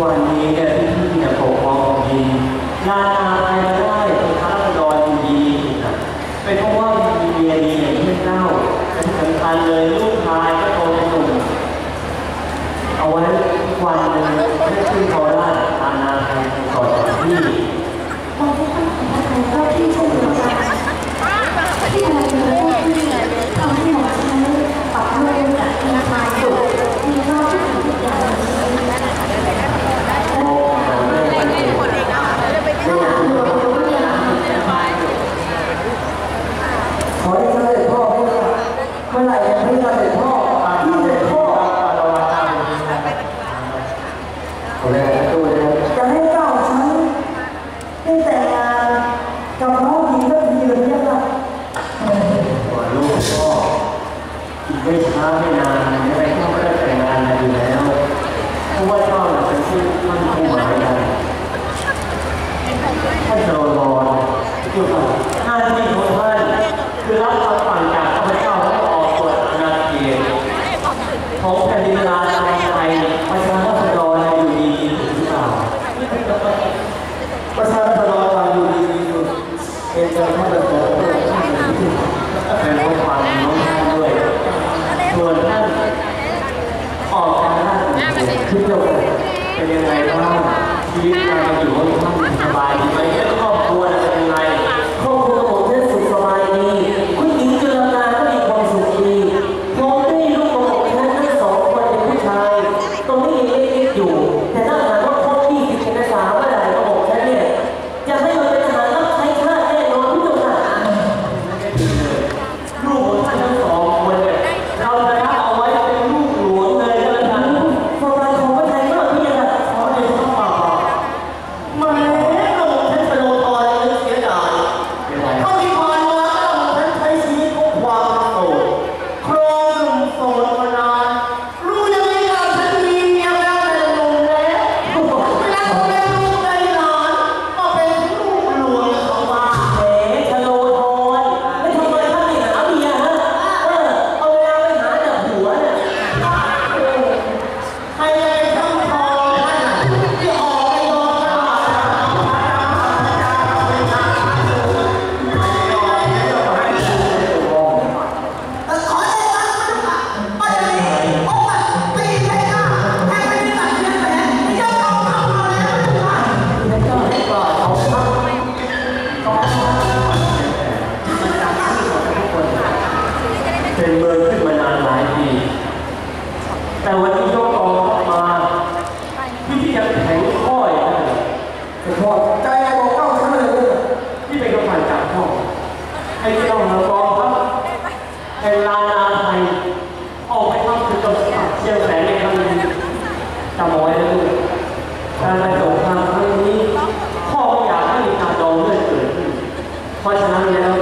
วันนี้เนี่ยที่จะปกครองดีนานาไป อยู่ท่านคือรับคำสั่งจากพระเจ้าให้ออกกนาเกียรติของแผ่นดินลาไทยประชาราษฎรอยู่ดีหรือเปล่าประชาราษฎรอยู่ดีเป็นเจ้าพระ 花钱 on.